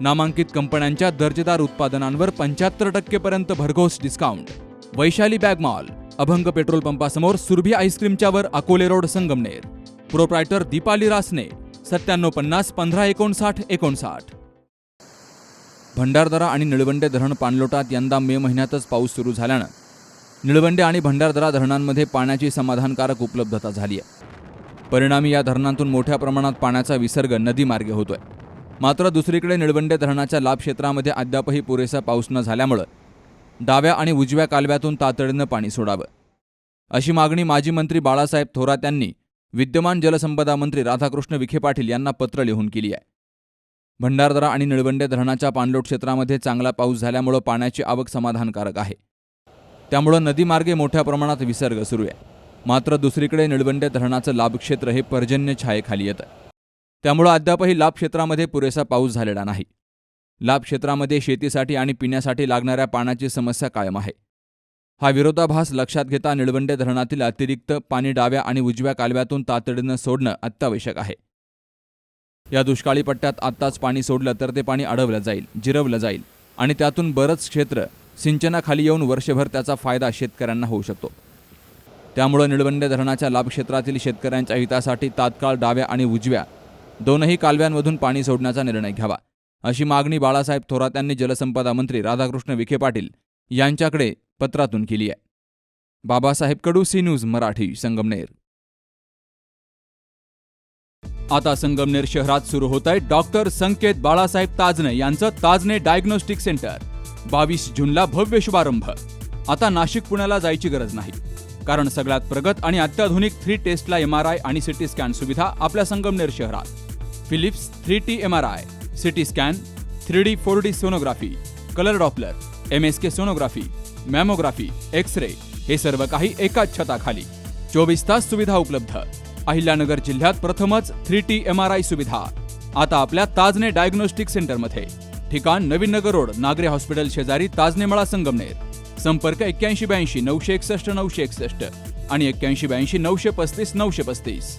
नामांकित कंपन्यांच्या दर्जेदार उत्पादनांवर पंच्याहत्तर टक्केपर्यंत भरघोस discount Vaishali bag mall Abhang petrol पंपासमोर Surabhi आईस्क्रीमच्यावर अकोले रोड संगमनेर. प्रोप्रायटर दीपाली रासने सत्त्याण्णव पन्नास पंधरा एकोणसाठ एकोणसाठ. भंडारदरा आणि निळवंडे धरण पाणलोटात यंदा मे महिन्यातच पाऊस सुरू झाल्यानं निळवंडे आणि भंडारदरा धरणांमध्ये पाण्याची समाधानकारक उपलब्धता झाली आहे परिणामी या धरणांतून मोठ्या प्रमाणात पाण्याचा विसर्ग नदीमार्गे होतोय. मात्र दुसरीकडे निळवंडे धरणाच्या लाभ क्षेत्रामध्ये अद्यापही पुरेसा पाऊस न झाल्यामुळं डाव्या आणि उजव्या कालव्यातून तातडीनं पाणी सोडावं. अशी मागणी माजी मंत्री बाळासाहेब थोरात यांनी विद्यमान जलसंपदा मंत्री राधाकृष्ण विखे पाटील यांना पत्र लिहून केली आहे. भंडारदरा आणि निळवंडे धरणाच्या पाणलोट क्षेत्रामध्ये चांगला पाऊस झाल्यामुळं पाण्याची आवक समाधानकारक आहे. त्यामुळं नदीमार्गे मोठ्या प्रमाणात विसर्ग सुरू आहे. मात्र दुसरीकडे निळवंडे धरणाचं लाभक्षेत्र हे पर्जन्य छायेखाली येतं. त्यामुळं अद्यापही लाभ क्षेत्रामध्ये पुरेसा पाऊस झालेला नाही. लाभ क्षेत्रामध्ये शेतीसाठी आणि पिण्यासाठी लागणाऱ्या पाण्याची समस्या कायम आहे. हा विरोधाभास लक्षात घेता निळवंडे धरणातील अतिरिक्त पाणी डाव्या आणि उजव्या कालव्यातून तातडीनं सोडणं अत्यावश्यक आहे. या दुष्काळी पट्ट्यात आत्ताच पाणी सोडलं तर ते पाणी अडवलं जाईल जिरवलं जाईल आणि त्यातून बरंच क्षेत्र सिंचनाखाली येऊन वर्षभर त्याचा फायदा शेतकऱ्यांना होऊ शकतो. त्यामुळं निळवंडे धरणाच्या लाभक्षेत्रातील शेतकऱ्यांच्या हितासाठी तात्काळ डाव्या आणि उजव्या दोनही कालव्यांमधून पाणी सोडण्याचा निर्णय घ्यावा. अशी मागणी बाळासाहेब थोरात यांनी जलसंपदा मंत्री राधाकृष्ण विखे पाटील यांच्याकडे पत्रातून केली आहे. Babasaheb Kadu C news Marathi Sangamner. आता संगमनेर शहरात सुरू होत आहे डॉक्टर संकेत बाळासाहेब ताजने यांचं ताजने डायग्नोस्टिक सेंटर. बावीस जूनला भव्य शुभारंभ. आता नाशिक पुण्याला जायची गरज नाही. कारण सगळ्यात प्रगत आणि अत्याधुनिक three Tesla M R I आणि सिटी स्कॅन सुविधा आपल्या संगमनेर शहरात. Philips three T M R I CT scan three D four D sonography colour Doppler M S K sonography mammography X ray हे सर्व काही एकाच छताखाली. चोवीस तास सुविधा उपलब्ध. अहिल्यानगर जिल्ह्यात प्रथमच three T M R I सुविधा. आता आपल्या ताजने डायग्नोस्टिक सेंटरमध्ये. ठिकाण नवीन नगर रोड नागरे हॉस्पिटल शेजारी ताजने मळा संगमनेर. संपर्क एक्क्याऐंशी ब्याऐंशी नऊशे एकसष्ट नऊशे एकसष्ट आणि एक्क्याऐंशी ब्याऐंशी नऊशे पस्तीस नऊशे पस्तीस.